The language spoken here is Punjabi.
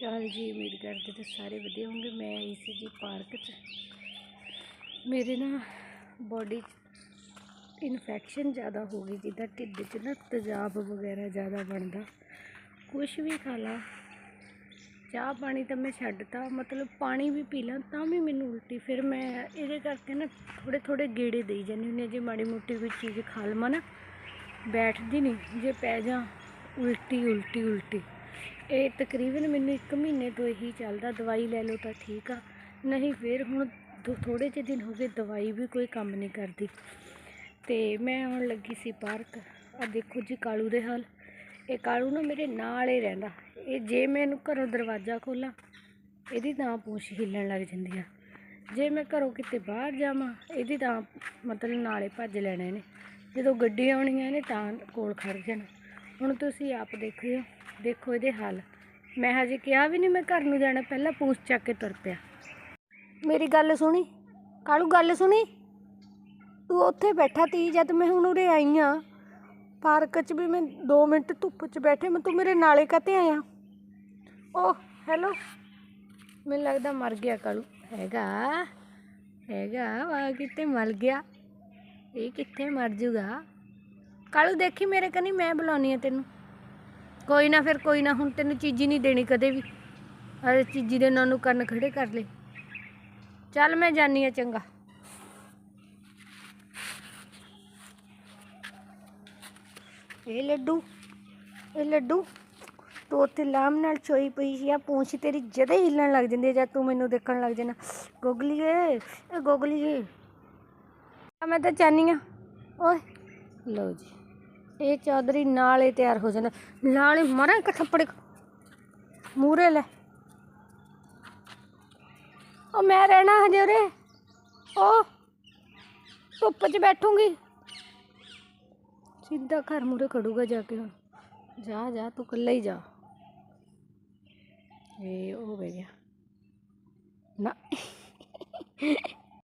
ਚਾਲ ਜੀ, ਉਮੀਦ ਕਰਦੇ ਤੇ ਸਾਰੇ ਵਧੀਆ ਹੋਣਗੇ। ਮੈਂ ਆਈ ਸੀ ਜੀ ਪਾਰਕ 'ਚ। ਮੇਰੇ ਨਾ ਬੋਡੀ 'ਚ ਇਨਫੈਕਸ਼ਨ ਜ਼ਿਆਦਾ ਹੋ ਗਈ, ਜਿੱਦਾਂ ਢਿੱਡ 'ਚ ਨਾ ਤੇਜ਼ਾਬ ਵਗੈਰਾ ਜ਼ਿਆਦਾ ਬਣਦਾ। ਕੁਛ ਵੀ ਖਾ ਲਾ। ਚਾਹ ਪਾਣੀ ਤਾਂ ਮੈਂ ਛੱਡਤਾ, ਮਤਲਬ ਪਾਣੀ ਵੀ ਪੀ ਲਾਂ, ਤਾਂ ਵੀ ਮੈਨੂੰ ਉਲਟੀ। ਫਿਰ ਮੈਂ ਇਹਦੇ ਕਰਕੇ ਨਾ ਥੋੜੇ ਥੋੜੇ ਗੇੜੇ ਦੇਈ ਜਾਂਦੀ ਹੁੰਦੀ ਹਾਂ। ਜੇ ਮਾੜੀ ਮੋਟੀ ਕੋਈ ਚੀਜ਼ ਖਾ ਲਵਾਂ ਨਾ, ਬੈਠਦੀ ਨਹੀਂ ਜੇ ਪੈ ਜਾ, ਉਲਟੀ ਉਲਟੀ ਉਲਟੀ। ਇਹ ਤਕਰੀਬਨ ਮੈਨੂੰ 1 ਮਹੀਨੇ ਤੋਂ ਇਹੀ ਚੱਲਦਾ, ਦਵਾਈ ਲੈ ਲਓ ਤਾਂ ਠੀਕ ਆ। ਨਹੀਂ, ਫਿਰ ਹੁਣ ਥੋੜੇ ਜਿਹੇ ਦਿਨ ਹੋ ਗਏ, ਦਵਾਈ ਵੀ ਕੋਈ ਕੰਮ ਨਹੀਂ ਕਰਦੀ। ਤੇ ਮੈਂ ਹੁਣ ਲੱਗੀ ਸੀ ਪਾਰਕ। ਆ ਦੇਖੋ ਜੀ ਕਾਲੂ ਦੇ ਹਾਲ। ਇਹ ਕਾਲੂ ਨਾ ਮੇਰੇ ਨਾਲ ਹੀ ਰਹਿੰਦਾ। ਇਹ ਜੇ ਮੈਂ ਇਹਨੂੰ ਘਰੋਂ ਦਰਵਾਜ਼ਾ ਖੋਲਾਂ, ਇਹਦੀ ਤਾਂ ਪੂਛ ਹਿੱਲਣ ਲੱਗ ਜਾਂਦੀ ਆ। ਜੇ ਮੈਂ ਘਰੋਂ ਕਿਤੇ ਬਾਹਰ ਜਾਵਾਂ, ਇਹਦੀ ਤਾਂ ਮਤਲਬ ਨਾਲੇ ਭੱਜ ਲੈਣੇ ਨੇ। ਜਦੋਂ ਗੱਡੀ ਆਉਣੀ ਹੈ ਨੇ ਤਾਂ ਕੋਲ ਖੜ ਜਾਣਾ। ਹੁਣ ਤੁਸੀਂ ਆਪ ਦੇਖਿਓ। ਦੇਖੋ ਇਹਦੇ ਹਾਲ। ਮੈਂ ਹਜੇ ਕਿਹਾ ਵੀ ਨਹੀਂ ਮੈਂ ਘਰ ਨੂੰ ਜਾਣਾ, ਪਹਿਲਾਂ ਪੂਛ ਚੱਕ ਕੇ ਤੁਰ ਪਿਆ। ਮੇਰੀ ਗੱਲ ਸੁਣੀ। ਕਾਲੂ, ਗੱਲ ਸੁਣੀ? ਤੂੰ ਉੱਥੇ ਬੈਠਾ ਤੀ ਜਦ ਮੈਂ ਹੁਣ ਉਰੇ ਆਈ ਆ। ਪਾਰਕ 'ਚ ਵੀ ਮੈਂ 2 ਮਿੰਟ ਧੁੱਪ 'ਚ ਬੈਠੇ ਮੈਂ, ਤੂੰ ਮੇਰੇ ਨਾਲੇ ਕਾਤੇ ਆਇਆ? ਓ ਹੈਲੋ। ਮੈਨੂੰ ਲੱਗਦਾ ਮਰ ਗਿਆ ਕਾਲੂ। ਹੈਗਾ ਹੈਗਾ, ਵਾ ਕਿਤੇ ਮਰ ਗਿਆ? ਇਹ ਕਿੱਥੇ ਮਰ ਜੂਗਾ? ਕਾਲੂ, ਦੇਖੀ ਮੇਰੇ ਕਨੀ, ਮੈਂ ਬੁਲਾਉਣੀ ਆ ਤੈਨੂੰ। ਕੋਈ ਨਾ ਫਿਰ ਕੋਈ ਨਾ ਹੁਣ ਤੈਨੂੰ ਚੀਜ਼ੀ ਨਹੀਂ ਦੇਣੀ ਕਦੇ ਵੀ। ਅਰੇ ਚੀਜ਼ੀ ਦੇ ਨਾਂ ਨੂੰ ਕੰਨ ਖੜੇ ਕਰ ਲੈ। ਚੱਲ ਮੈਂ ਜਾਨੀ ਆ ਚੰਗਾ। ਇਹ ਲੱਡੂ ਇਹ ਲੱਡੂ ਤੂੰ ਉੱਥੇ ਲਾਮ ਨਾਲ ਚੋਈ ਪਈ ਸੀ ਆ ਪੂੰਛ ਤੇਰੀ ਜਦੇ ਹਿੱਲਣ ਲੱਗ ਜਾਂਦੀ ਹੈ ਜਦ ਤੂੰ ਮੈਨੂੰ ਦੇਖਣ ਲੱਗ ਜਾਣਾ। ਗੋਗਲੀਏ ਇਹ ਗੋਗਲੀਏ। ਆ ਮੈਂ ਤਾਂ ਚਾਹਨੀ ਆ। ਓਏ। ਲਓ ਜੀ। ਇਹ ਚੌਧਰੀ ਨਾਲ ਹੀ ਤਿਆਰ ਹੋ ਜਾਂਦਾ। ਨਾਲ ਹੀ ਮਾਰਾਂ ਇੱਕ ਥੱਪੜ ਮੂਰੇ ਲੈ। ਉਹ ਮੈਂ ਰਹਿਣਾ ਹਜੇ ਉਰੇ। ਉਹ ਧੁੱਪ 'ਚ ਬੈਠੂੰਗੀ। ਸਿੱਧਾ ਘਰ ਮੂਰੇ ਖੜੂਗਾ ਜਾ ਕੇ ਹੁਣ। ਜਾ ਜਾ, ਤੂੰ ਇਕੱਲਾ ਹੀ ਜਾ। ਇਹ ਹੋ ਗਿਆ। ਨਾ।